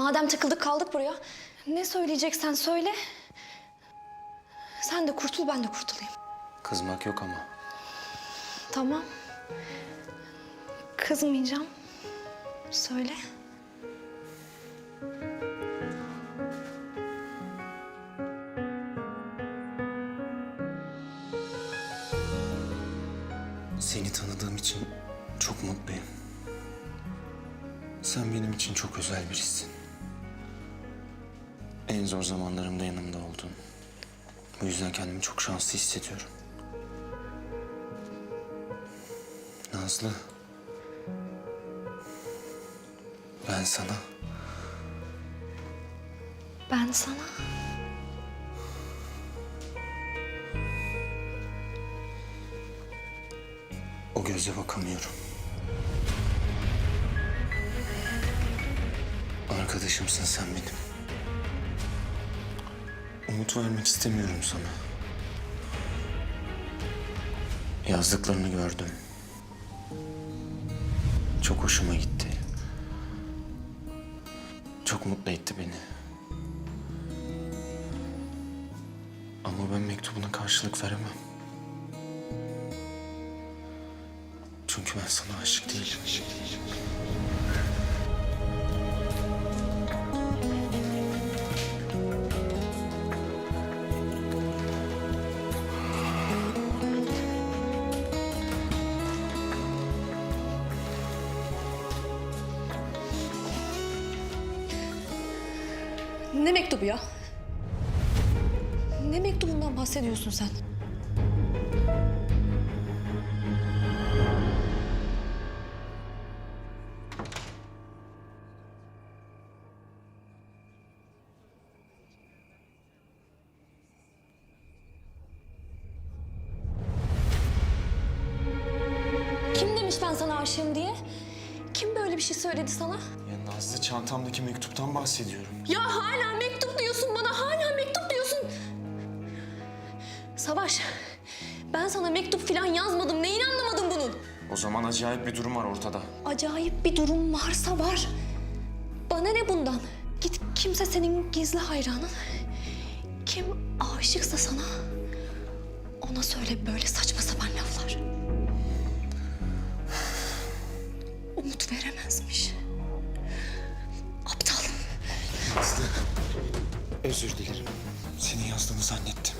Madem takıldık kaldık buraya. Ne söyleyeceksen söyle. Sen de kurtul ben de kurtulayım. Kızmak yok ama. Tamam. Kızmayacağım. Söyle. Seni tanıdığım için çok mutluyum. Sen benim için çok özel birisin. En zor zamanlarımda yanımda oldun. Bu yüzden kendimi çok şanslı hissediyorum. Nazlı. Ben sana Ben sana. o göze bakamıyorum. Arkadaşımsın sen benim. Umut vermek istemiyorum sana. Yazdıklarını gördüm. Çok hoşuma gitti. Çok mutlu etti beni. Ama ben mektubuna karşılık veremem. Çünkü ben sana aşık değilim. Aşık değilim. Ne mektubu ya? Ne mektubundan bahsediyorsun sen? Kim demiş ben sana aşığım diye? Kim böyle bir şey söyledi sana? Ya Nazlı çantamdaki mektuptan bahsediyorum. Ya hala mektup diyorsun bana, hala mektup diyorsun. Savaş, ben sana mektup falan yazmadım. Neyini anlamadın bunun? O zaman acayip bir durum var ortada. Acayip bir durum varsa var. Bana ne bundan? Git kimse senin gizli hayranın. Kim aşıksa sana ona söyle böyle saçma sapan laflar. Umut veremezmiş. Aptal. Nazlı. Özür dilerim. Senin yazdığını zannettim.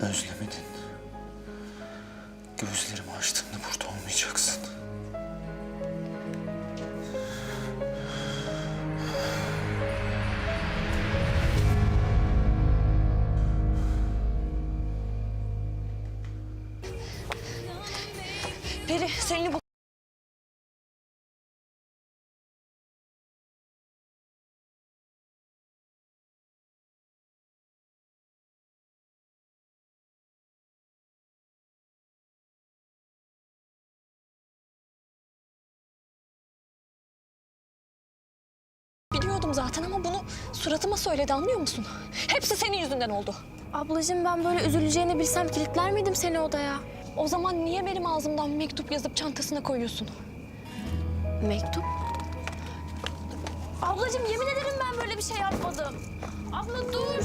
Özlemedin. Gözlerimi açtığında burada olmayacaksın. Peri seni bu Biliyordum zaten ama bunu suratıma söyledi anlıyor musun? Hepsi senin yüzünden oldu. Ablacığım ben böyle üzüleceğini bilsem kilitler miydim seni odaya? O zaman niye benim ağzımdan mektup yazıp çantasına koyuyorsun? Mektup? Ablacığım yemin ederim ben böyle bir şey yapmadım. Abla dur.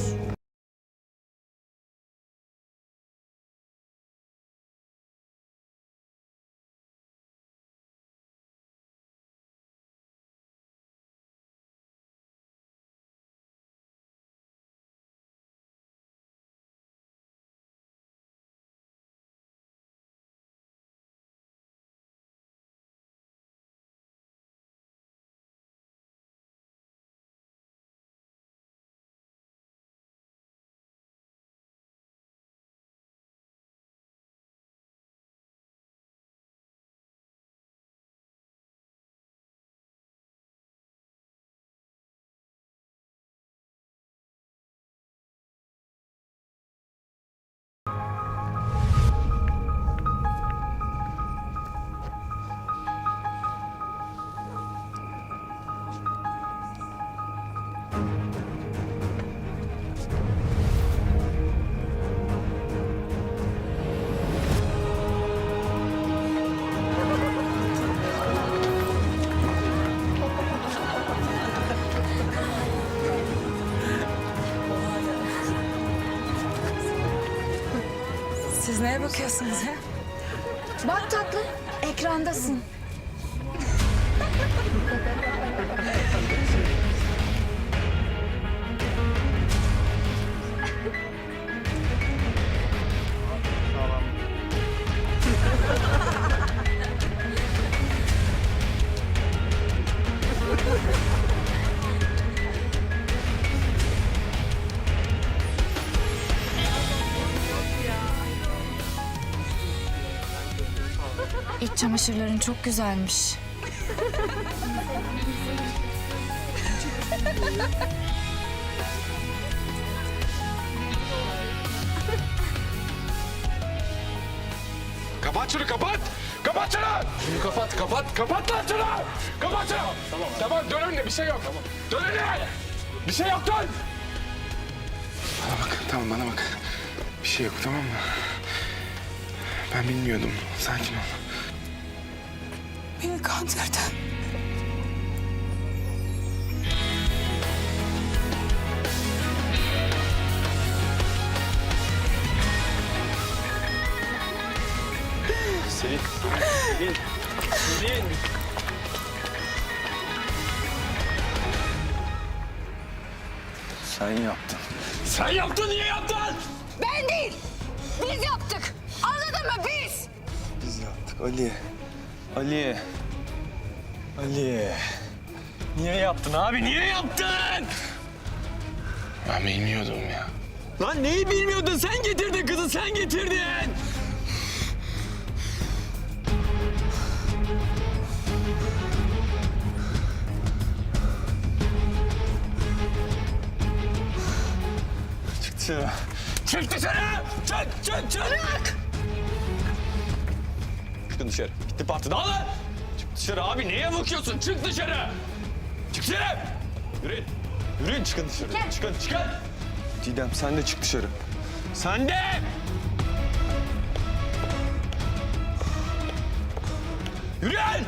Neye bakıyorsunuz ya? Bak tatlım, ekrandasın. İç çamaşırların çok güzelmiş. Kapat şunu kapat. Kapat şunu. Şunu kapat kapat. Kapat lan şunu. Kapat şunu. Tamam. Tamam dön önüne bir şey yok. Tamam. Dön önüne. Bir şey yok dön. Bana bak, tamam bana bak. Bir şey yok tamam mı? Ben bilmiyordum. Sakin ol. Beni kandırdı. Sen yaptın. Sen yaptın niye yaptın? Ben değil, biz yaptık. Anladın mı biz? Biz yaptık Ali. Ali. Ali. Niye yaptın abi niye yaptın? Ben bilmiyordum ya. Lan neyi bilmiyordun sen getirdin kızı sen getirdin. Çık dışarı. Çık dışarı! Çık, çık, çık! Çıkın dışarı. Bitti parti. Dağılın! Çık dışarı abi. Neye bakıyorsun? Çık dışarı! Çık dışarı! Yürüyün. Yürüyün çıkın dışarı. Çıkın, çıkın! Didem sen de çık dışarı. Sen de! Yürüyün!